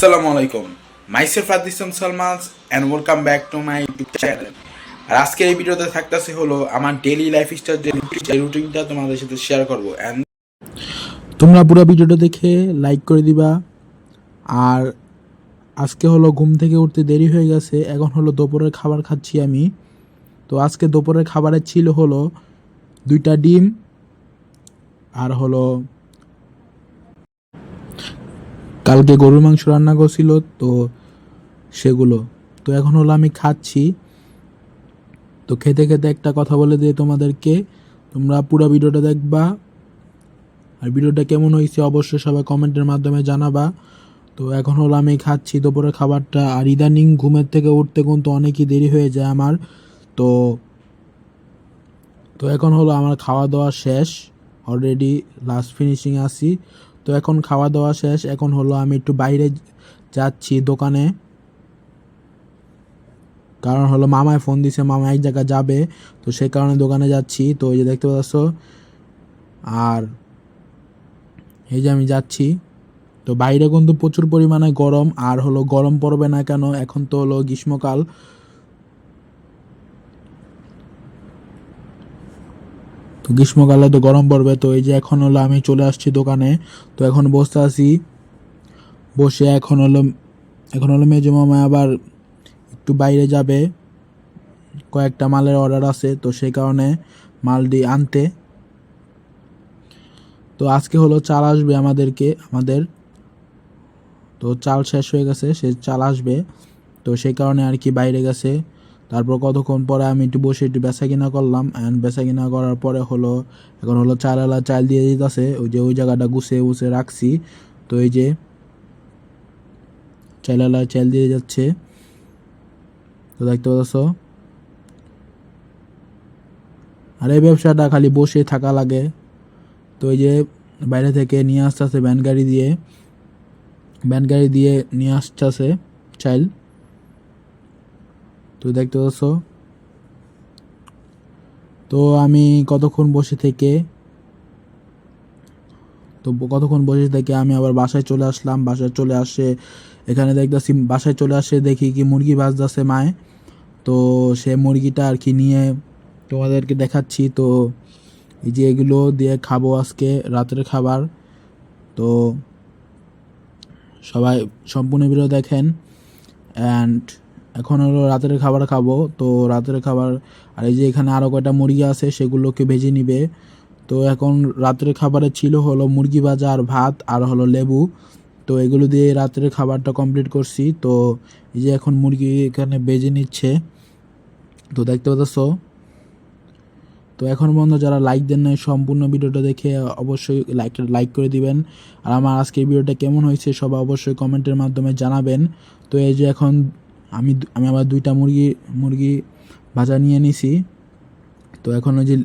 আসসালামু আলাইকুম। Myself Adisam Salmas and welcome back to my YouTube channel আর আজকের এই ভিডিওতে থাকতেছে হলো আমার ডেইলি লাইফ স্টাইল যে রুটিনটা তোমাদের সাথে শেয়ার করব। অ্যান্ড তোমরা পুরো ভিডিওটা দেখে লাইক করে দিবা। আর আজকে হলো ঘুম থেকে উঠতে দেরি হয়ে গেছে, এখন হলো দুপুরের খাবার খাচ্ছি আমি। তো আজকে দুপুরের খাবারের ছিল হলো দুইটা ডিম, আর হলো কালকে গরুর মাংস রান্না করছিল, তো সেগুলো। তো এখন হলো আমি খাচ্ছি। তো খেতে খেতে একটা কথা বলে দিয়ে তোমাদেরকে, তোমরা পুরো ভিডিওটা দেখবা। আর ভিডিওটা কেমন হয়েছে অবশ্যই সবাই কমেন্টের মাধ্যমে জানাবা। তো এখন হলো আমি খাচ্ছি দুপুরের খাবারটা, আর ইদানিং ঘুমের থেকে উঠতে কিন্তু অনেকই দেরি হয়ে যায় আমার। তো তো এখন হলো আমার খাওয়া দাওয়া শেষ অলরেডি লাস্ট ফিনিশিং আসি তো এখন খাওয়া দাওয়া শেষ। এখন হলো আমি একটু বাইরে যাচ্ছি দোকানে। কারণ হলো মামায় ফোন দিছে, মামা এক জায়গায় যাবে। তো সেই কারণে দোকানে যাচ্ছি। তো এই যে দেখতে পাচ্ছ। আর এই যে আমি যাচ্ছি। তো বাইরে কিন্তু প্রচুর পরিমাণে গরম। আর হলো গরম পড়বে না কেন? এখন তো হলো গ্রীষ্মকাল। গ্রীষ্মকালে তো গরম পড়বে, তো এই যে এখন হলো আমি চলে আসছি দোকানে, তো এখন বসতে আছি। বসে এখন হলো এখন হলো মেজো মামা আবার একটু বাইরে যাবে। কয়েকটা মালের অর্ডার আছে, তো সেই কারণে মাল দিয়ে আনতে। তো আজকে হলো চাল আসবে আমাদেরকে, আমাদের। তো চাল শেষ হয়ে গেছে, সে চাল আসবে। তো সেই কারণে আর কি বাইরে গেছে। তারপর কতক্ষণ পরে আমি একটু বসে একটু বেচা কিনা করলাম অ্যান্ড বেচা কিনা করার পরে হলো, এখন হলো চালালা চাল দিয়ে দিতেছে, ওই যে ওই জায়গাটা গুছে গুছে রাখছি। তো এই যে চালালা চাল দিয়ে যাচ্ছে। তো দেখতে পাচ্ছ? আর এই ব্যবসাটা খালি বসে থাকা লাগে। তো এই যে বাইরে থেকে নিয়ে আসতেছে ভ্যান গাড়ি দিয়ে। ভ্যান গাড়ি দিয়ে নিয়ে আসতেছে চাইল তো দেখতে পাচ্ছ? তো আমি কতক্ষণ বসে থেকে, তো কতক্ষণ বসে থেকে আমি আবার বাসায় চলে আসলাম। বাসায় চলে আসে, এখানে দেখতেছি বাসায় চলে আসে দেখি কি মুরগি ভাজতেছে মায়। তো সে মুরগিটা আর কি নিয়ে তোমাদেরকে দেখাচ্ছি। তো এই যে এগুলো দিয়ে খাব আজকে রাতের খাবার। তো সবাই সম্পূর্ণ ভিডিও দেখেন। অ্যান্ড এখন হলো রাতের খাবার খাব। তো রাতের খাবার, আর এই যে এখানে আরও কয়টা মুরগি আছে সেগুলোকে ভেজে নিবে। তো এখন রাতের খাবারে ছিল হলো মুরগি ভাজা আর ভাত আর হলো লেবু। তো এগুলো দিয়ে রাতের খাবারটা কমপ্লিট করছি। তো এই যে এখন মুরগি এখানে বেজে নিচ্ছে। তো দেখতে পাচ্ছ? তো এখন পর্যন্ত যারা লাইক দেন নাই, সম্পূর্ণ ভিডিওটা দেখে অবশ্যই লাইক লাইক করে দিবেন। আর আমার আজকের ভিডিওটা কেমন হয়েছে সবাই অবশ্যই কমেন্টের মাধ্যমে জানাবেন। তো এই যে এখন আমি আমি আবার দুইটা মুরগি মুরগি ভাজা নিয়ে নিছি। তো এখন ওই যে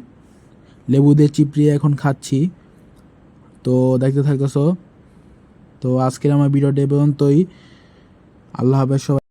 লেবু দিয়ে চিপড়িয়ে এখন খাচ্ছি। তো দেখতে থাকতেছ। তো আজকের আমার ভিডিওটা এ পর্যন্তই। আল্লাহ হাফেজ সবাই।